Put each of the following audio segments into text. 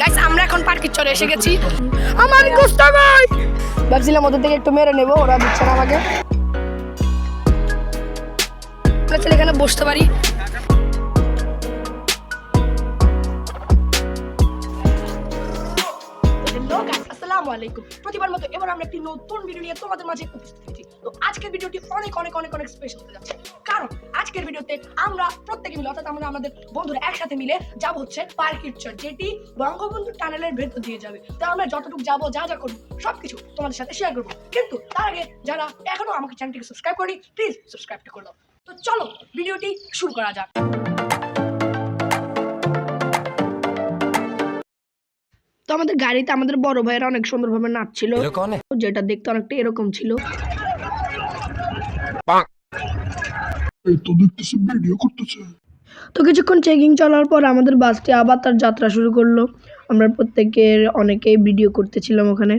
Guys আমরা এখন পার্কে চলে এসে গেছি। আমার গুস্তা ভাই ভাবছিলাম ওদের থেকে একটু মেরে নেব ওরা দিচ্ছে না আমাকে। আমরা চলে এখানে বসতে পারি। আলাইকুম। প্রতিবার মতো এবার আমরা একটি নতুন ভিডিও নিয়ে তোমাদের মাঝে উপস্থিত হয়েছি। তো আজকের ভিডিওটি অনেক অনেক অনেক অনেক স্পেশাল হতে যাচ্ছে। কারণ আজকের ভিডিওতে আমরা প্রত্যেকে মিলে, অর্থাৎ আমরা আমাদের বন্ধুরা একসাথে মিলে যাব হচ্ছে পার্কের চর, যেটি বঙ্গবন্ধু টানেলের ভেতর দিয়ে যাবে। তো আমরা যতটুকু যাব, যা যা করব, সবকিছু তোমাদের সাথে শেয়ার করব। কিন্তু তার আগে যারা এখনও আমাকে চ্যানেলটিকে সাবস্ক্রাইব করি প্লিজ সাবস্ক্রাইবটা করে দাও। তো চলো ভিডিওটি শুরু করা যাক। আমাদের গাড়িতে আমাদের বড় ভাইয়েরা অনেক সুন্দরভাবে নাচছিল। যেটা দেখতে অনেকটা এরকম ছিল। তো কিছুক্ষণ চেকিং চলার পর আমাদের বাসটি আবার তার যাত্রা শুরু করল। আমরা প্রত্যেকের অনেকেই ভিডিও করতেছিলাম ওখানে।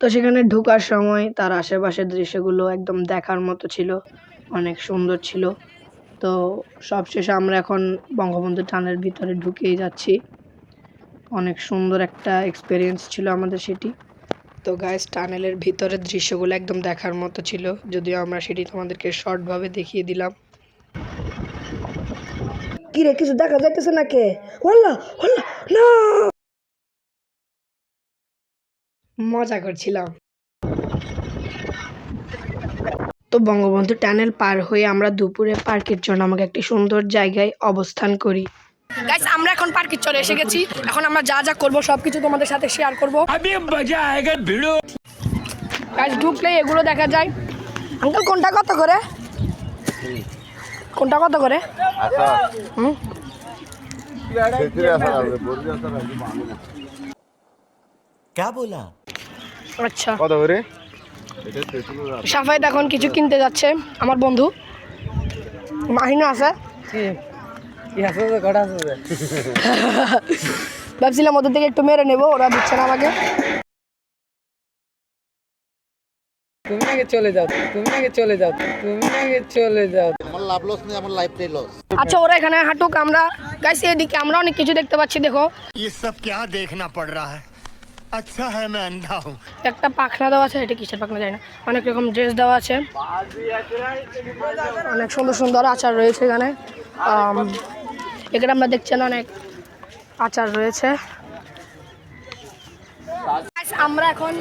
তো সেখানে ঢোকার সময় তার আশেপাশের দৃশ্যগুলো একদম দেখার মতো ছিল। অনেক সুন্দর ছিল। তো সবশেষে আমরা এখন বঙ্গবন্ধু টানের ভিতরে ঢুকেই যাচ্ছি। অনেক সুন্দর একটা এক্সপিরিয়েন্স ছিল আমাদের সেটি। তো গাইস টানেলের ভিতরের দৃশ্যগুলো একদম দেখার মতো ছিল যদিও আমরা সেটি তোমাদেরকে শর্টভাবে দেখিয়ে দিলাম। কি রে কিছু দেখা যাইতেছে না কে হল্লা হল্লা না! মজা করছিলাম। তো বঙ্গবন্ধু টানেল পার হয়ে আমরা দুপুরে পার্কের জন্য আমাকে একটি সুন্দর জায়গায় অবস্থান করি। গাইস আমরা এখন পার্কে চলে এসে গেছি এখন আমরা যা যা করব সবকিছু তোমাদের সাথে শেয়ার করব अभी मजा आएगा भिड़ो গাইস ঢুকলে এগুলো দেখা যায় আঙ্কেল কোনটা কত করে কোনটা কত করে হুম क्या बोला আচ্ছা কত করে সাফাইত এখন কিছু কিনতে যাচ্ছে আমার বন্ধু মাহিনা আছে ভাবছিলাম ওদের থেকে একটু মেরে নেবো ওরা দিচ্ছে না আমাকে তুমি আগে চলে যাও তুমি আগে চলে যাও তুমি আগে চলে যাও আমার লাভ লস নেই আমার লাইফটাই লস আচ্ছা ওরা এখানে হাঁটুক আমরা গাইস এদিকে আমরা অনেক কিছু দেখতে পাচ্ছি দেখো ये सब क्या देखना पड़ रहा है अच्छा है मैं अंधा हूँ একটা পাখনা দেওয়া আছে এটা কিসের পাখনা যায় না অনেক রকম ড্রেস দেওয়া আছে অনেক সুন্দর সুন্দর আচার রয়েছে এখানে আম, এখানে আমরা দেখছেন অনেক আচার রয়েছে। আমরা এখন?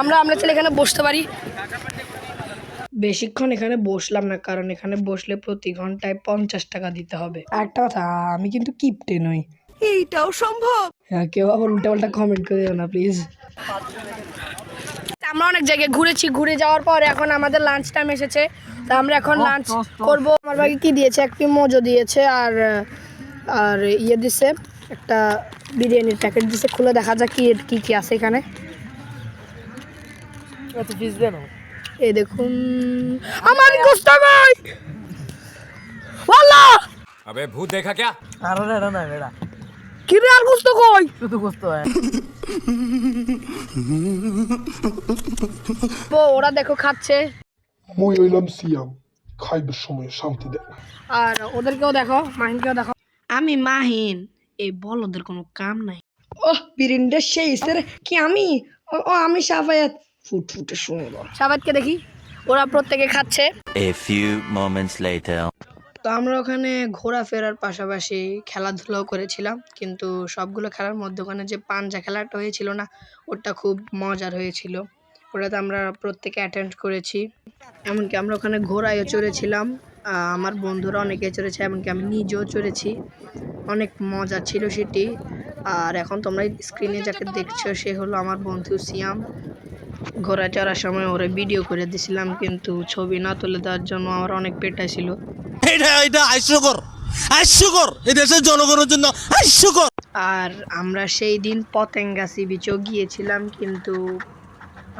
আমরা আমরা চলে এখানে বসতে পারি। বেশিক্ষণ এখানে বসলাম না কারণ এখানে বসলে প্রতি ঘন্টায় পঞ্চাশ টাকা দিতে হবে। একটা কথা আমি কিন্তু কিপটে নই। এইটাও সম্ভব। হ্যাঁ কেউ আবার উল্টা পাল্টা কমেন্ট করে দিও না প্লিজ আমরা অনেক জায়গায় ঘুরেছি ঘুরে যাওয়ার পর এখন আমাদের লাঞ্চ টাইম এসেছে তা আমরা এখন লাঞ্চ করব আমার ভাই কি দিয়েছে একটি মোজো দিয়েছে আর আর ইয়ে দিছে একটা বিরিয়ানির প্যাকেট দিছে খুলে দেখা যাক কি কি কি আছে এখানে এত ফিস দেন এই দেখুন আমার গোস্তা ভাই ওয়াল্লাহ अबे भूत देखा क्या আর না না না এটা কি রে আর গোস্ত কই শুধু কষ্ট হয় ও, ওরা দেখো খাচ্ছে। মই হইলাম সিয়াম। খাইবার সময় শান্তি দেয় আর ওদেরকেও দেখো মাহিনকেও দেখো। আমি মাহিন। এই বল ওদের কোনো কাম নাই। ও বিরিন্ডে সেই স্যার কি আমি? ও আমি সাফায়াত। ফুটফুটে শুনে সাফায়াতকে দেখি। ওরা প্রত্যেকে খাচ্ছে। A few moments later. তো আমরা ওখানে ঘোরাফেরার পাশাপাশি খেলাধুলাও করেছিলাম, কিন্তু সবগুলো খেলার মধ্যে ওখানে যে পাঞ্জা খেলাটা হয়েছিল না, ওটা খুব মজার হয়েছিল। ওটাতে আমরা প্রত্যেকে অ্যাটেন্ড করেছি। এমনকি আমরা ওখানে ঘোড়ায়ও চড়েছিলাম। আমার বন্ধুরা অনেকে চড়েছে, এমনকি আমি নিজেও চড়েছি। অনেক মজা ছিল সেটি। আর এখন তোমরা স্ক্রিনে যাকে দেখছ সে হলো আমার বন্ধু সিয়াম। ঘোরা চড়ার সময় ওরা ভিডিও করে দিছিলাম কিন্তু ছবি না তুলে দেওয়ার জন্য আমার অনেক পেটাই ছিল এটা এটা হাস্যকর হাস্যকর। এই দেশের জনগণের জন্য হাস্যকর। আর আমরা সেই দিন পতেঙ্গা সি বিচেও গিয়েছিলাম কিন্তু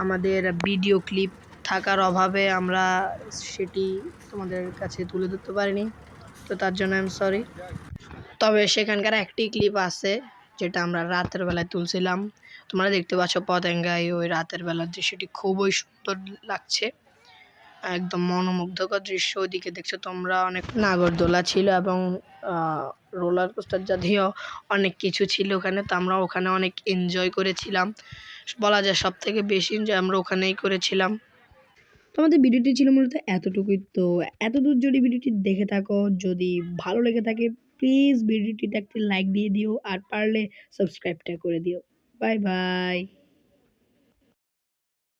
আমাদের ভিডিও ক্লিপ থাকার অভাবে আমরা সেটি তোমাদের কাছে তুলে ধরতে পারিনি। তো তার জন্য আমি সরি তবে সেখানকার একটি ক্লিপ আছে যেটা আমরা রাতের বেলায় তুলছিলাম। তোমরা দেখতে পাচ্ছ পতেঙ্গায় ওই রাতের বেলার দৃশ্যটি খুবই সুন্দর লাগছে। একদম মনোমুগ্ধকর দৃশ্য। ওইদিকে দেখছ তোমরা অনেক নাগরদোলা ছিল এবং রোলার কোস্টার জাতীয় অনেক কিছু ছিল ওখানে, তো আমরা ওখানে অনেক এনজয় করেছিলাম। বলা যায় সব থেকে বেশি এনজয় আমরা ওখানেই করেছিলাম। তো আমাদের ভিডিওটি ছিল মূলত এতটুকুই। তো এত দূর যদি ভিডিওটি দেখে থাকো, যদি ভালো লেগে থাকে প্লিজ ভিডিওটিতে একটি লাইক দিয়ে দিও আর পারলে সাবস্ক্রাইবটা করে দিও। Bye bye